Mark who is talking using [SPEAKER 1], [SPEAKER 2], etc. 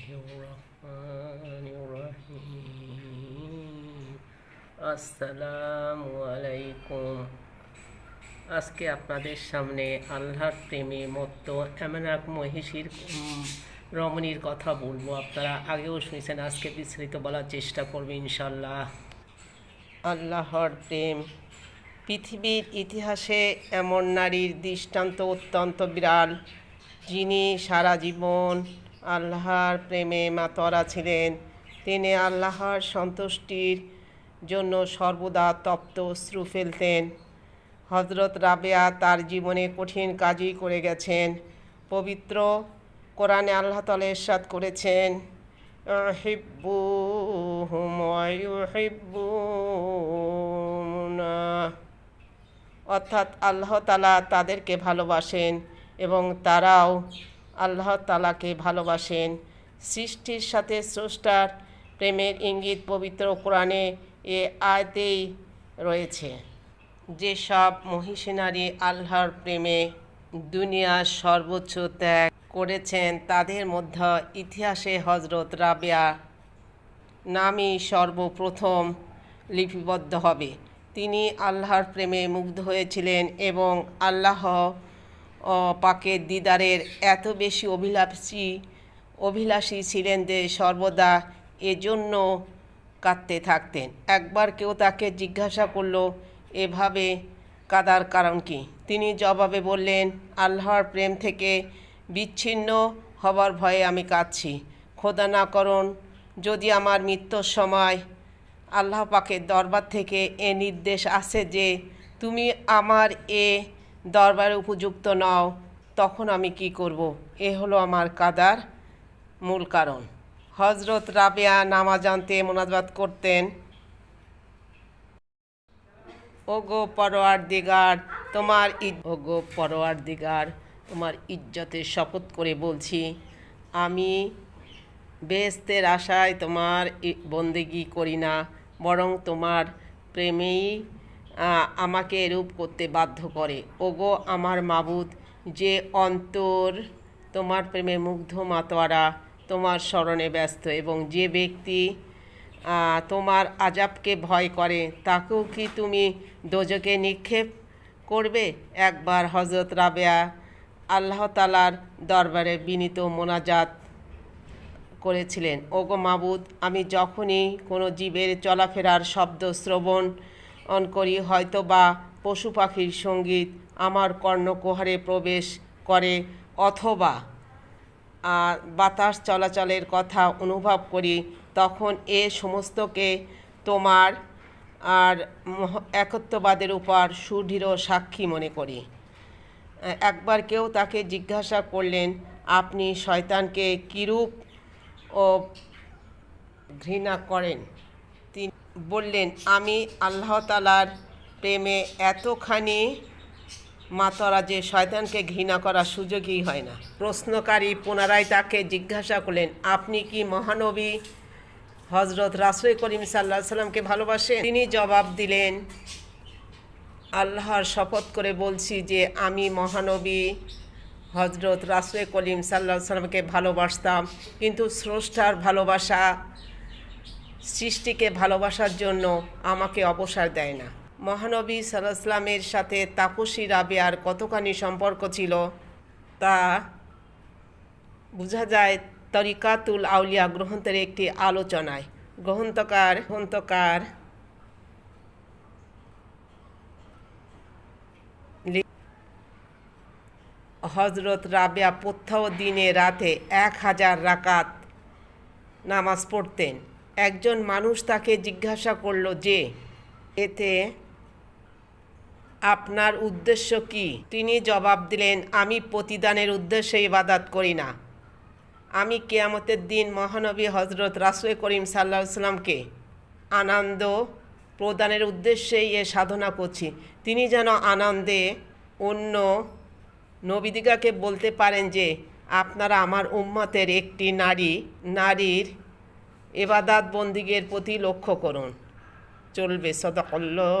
[SPEAKER 1] الرحمن الرحيم আসসালামু আলাইকুম আজকে আপনাদের সামনে আল্লাহর প্রেমে মত্ত এমন এক মহিষীর উম, রমণীর কথা বলবো আপনারা আগেও শুনেছেন আজকে বিস্তারিত বলার চেষ্টা করবে ইনশাল্লাহ আল্লাহর প্রেম পৃথিবীর ইতিহাসে এমন নারীর দৃষ্টান্ত অত্যন্ত বিরাল যিনি সারা জীবন আল্লাহর প্রেমে মাতরা ছিলেন। তিনি আল্লাহর সন্তুষ্টির জন্য সর্বদা তপ্ত অশ্রু ফেলতেন। হজরত রাবেয়া তার জীবনে কঠিন কাজই করে গেছেন। পবিত্র কোরআনে আল্লাহ তালা এরশাদ করেছেন "ইউহিব্বুহুম ওয়া ইউহিব্বুনা" অর্থাৎ আল্লাহ তালা তাদেরকে ভালোবাসেন এবং তারাও আল্লাহ তালাকে ভালোবাসেন। সৃষ্টির সাথে স্রষ্টার প্রেমের ইঙ্গিত পবিত্র কোরআনে এ আয়তেই রয়েছে। যেসব মহিষী নারী আল্লাহর প্রেমে দুনিয়ার সর্বোচ্চ ত্যাগ করেছেন, তাদের মধ্যে ইতিহাসে হজরত রাবেয়া নামই সর্বপ্রথম লিপিবদ্ধ হবে। তিনি আল্লাহর প্রেমে মুগ্ধ হয়েছিলেন এবং আল্লাহ পাকের দিদারের এত বেশি অভিলাষী অভিলাষী ছিলেন যে সর্বদা এজন্য কাঁদতে থাকতেন। একবার কেউ তাকে জিজ্ঞাসা করল, এভাবে কাদার কারণ কি? তিনি জবাবে বললেন, আল্লাহর প্রেম থেকে বিচ্ছিন্ন হবার ভয়ে আমি কাঁদছি। খোদা না করুন, যদি আমার মৃত্যুর সময় আল্লাহ পাকের দরবার থেকে এ নির্দেশ আসে যে তুমি আমার এ দরবারে উপযুক্ত নও, তখন আমি কি করব? এ হলো আমার কাদার মূল কারণ। হজরত রাবেয়া নামাজ আনতে মোনাজাত করতেন। ওগো পরোয়ার দিগার তোমার ওগো পরোয়ার দিগার তোমার ইজ্জতের শপথ করে বলছি, আমি বেস্তের আশায় তোমার বন্দেগি করি না, বরং তোমার প্রেমেই আমাকে এরূপ করতে বাধ্য করে। ওগো আমার মাবুদ, যে অন্তর তোমার প্রেমে মুগ্ধ মাতোয়ারা, তোমার স্মরণে ব্যস্ত এবং যে ব্যক্তি তোমার আজাবকে ভয় করে, তাকেও কি তুমি দোজকে নিক্ষেপ করবে? একবার হজরত রাবেয়া আল্লাহ তালার দরবারে বিনীত মোনাজাত করেছিলেন। ওগো মাবুদ, আমি যখনই কোনো জীবের চলাফেরার শব্দ, শ্রবণ অন করি। হয়তো বা পশু পাখির সংগীত আমার কর্ণকুহারে প্রবেশ করে, অথবা বাতাস চলাচলের কথা অনুভব করি, তখন এ সমস্তকে তোমার আর একত্ববাদের উপর সুদৃঢ় সাক্ষী মনে করি। একবার কেউ তাকে জিজ্ঞাসা করলেন, আপনি শয়তানকে কিরূপ ও ঘৃণা করেন? তিনি বললেন, আমি আল্লাহ তালার প্রেমে এতখানি মাতরা যে শয়তানকে ঘৃণা করার সুযোগই হয় না। প্রশ্নকারী পুনরায় তাকে জিজ্ঞাসা করলেন, আপনি কি মহানবী হজরত রাসুল করিম সাল্লাহ সাল্লামকে ভালোবাসেন? তিনি জবাব দিলেন, আল্লাহর শপথ করে বলছি যে আমি মহানবী হজরত রাসুল করিম সাল্লাহ সাল্লামকে ভালোবাসতাম, কিন্তু স্রষ্টার ভালোবাসা সৃষ্টিকে ভালোবাসার জন্য আমাকে অবসর দেয় না। মহানবী সাল্লাহামের সাথে তাপসী রাবেয়ার কতখানি সম্পর্ক ছিল তা বোঝা যায় তরিকাতুল আউলিয়া গ্রন্থের একটি আলোচনায়। গ্রন্থকার গ্রন্থকার হজরত রাবেয়া প্রত্যহ দিনে রাতে এক হাজার রাকাত নামাজ পড়তেন। একজন মানুষ তাকে জিজ্ঞাসা করল যে, এতে আপনার উদ্দেশ্য কি? তিনি জবাব দিলেন, আমি প্রতিদানের উদ্দেশ্যে ইবাদাত করি না। আমি কেয়ামতের দিন মহানবী হজরত রাসুল করিম সাল্লাহ সাল্লামকে আনন্দ প্রদানের উদ্দেশ্যেই এ সাধনা করছি। তিনি যেন আনন্দে অন্য নবীদিগাকে বলতে পারেন যে, আপনারা আমার উম্মতের একটি নারী, নারীর এবাদাত বন্দিগের প্রতি লক্ষ্য করুন। চলবে সদাকল্লাহ